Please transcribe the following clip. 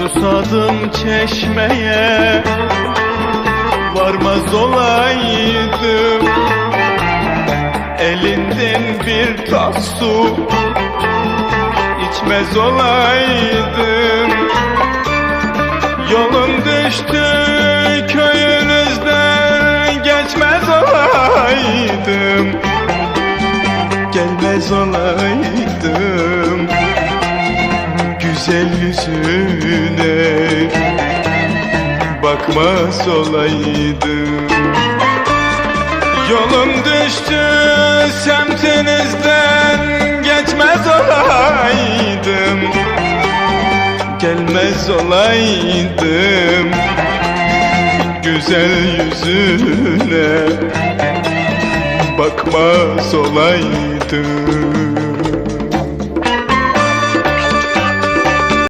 Susadım çeşmeye Varmaz olaydım. Elinden bir tas su içmez olaydım. Yolun düştü köyünüzden Geçmez olaydım. Gelmez olaydım Güzel yüzüne. Bakmaz olaydım Yolum düştü semtinizden Geçmez olaydım. Gelmez olaydım Güzel yüzüne. Bakmaz olaydım